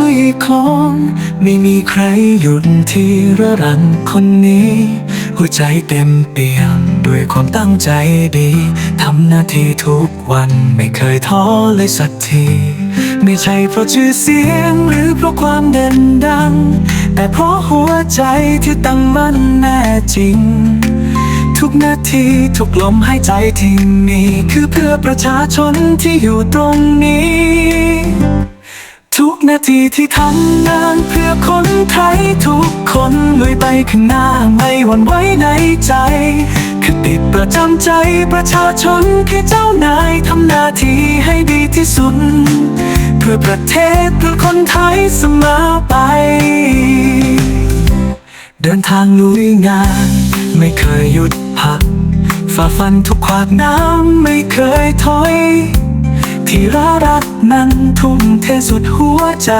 ลุยคลอง ไม่มีใครหยุดที่ระรันคนนี้ หัวใจเต็มเปี่ยมด้วยความตั้งใจดี ทำหน้าที่ทุกวันไม่เคยท้อเลยสักที ไม่ใช่เพราะชื่อเสียงหรือเพราะความเด่นดัง แต่เพราะหัวใจที่ตั้งมั่นแน่จริง นาที ทุกลมหายใจที่มีคือเพื่อประชาชนที่อยู่ตรงนี้ ทุกนาทีที่ทำงานเพื่อคนไทยทุกคนลุยไปข้างหน้าไม่หวั่นไหวในใจคือติดประจำใจประชาชนคือเจ้านายทำหน้าที่ให้ดีที่สุด เพื่อประเทศเพื่อคนไทยเสมอไป เดินทางลุยงาน ไม่เคยหยุดพัก ฝ่าฟันทุกขวากน้ำไม่เคยถอย ที่รักรักนั้นทุ่มเทสุดหัวใจ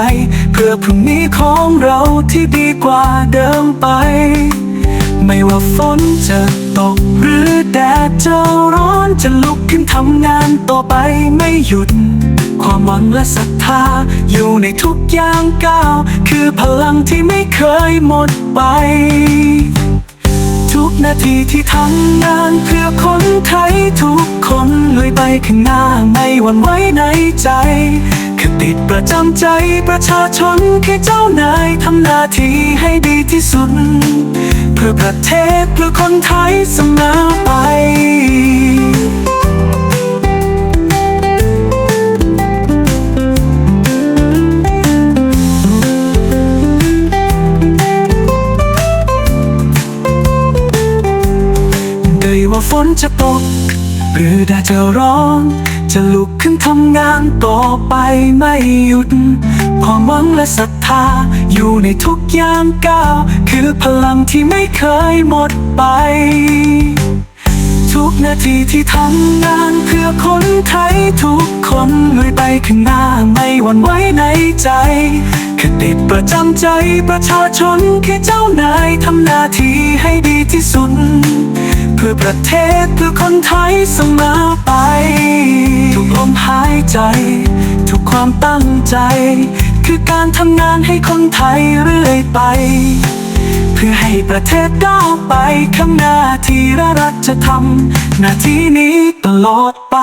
เพื่อพรุ่งนี้ของเราที่ดีกว่าเดิมไป ไม่ว่าฝนจะตกหรือแดดจะร้อนจะลุกขึ้นทำงานต่อไปไม่หยุดความหวังและศรัทธาอยู่ในทุกอย่างก้าว คือพลังที่ไม่เคยหมดไป นาทีที่ทำงานเพื่อคนไทยทุกคนลุยไปข้างหน้าไม่หวั่นไหวในใจคติดประจำใจประชาชนคือเจ้านายทำหน้าที่ให้ดีที่สุด เพื่อประเทศเพื่อคนไทยเสมอไป ว่าฝนจะตก หรือแดดจะร้อน จะลุกขึ้นทำงานต่อไปไม่หยุด ความหวังและศรัทธา อยู่ในทุกย่างก้าว คือพลังที่ไม่เคยหมดไป ทุกนาทีที่ทำงานเพื่อคนไทยทุกคนลุยไปข้างหน้าไม่หวั่นไหวในใจคติประจำใจประชาชนคือเจ้านายทำหน้าที่ให้ดีที่สุด พื่อประเทศเพื่อคนไทยเสมอไป ทุกลมหายใจ ทุกความตั้งใจ คือการทำงานให้คนไทยเรื่อยไป เพื่อให้ประเทศก้าวไปข้างหน้าที่รักจะทำหน้าที่นี้ตลอดไป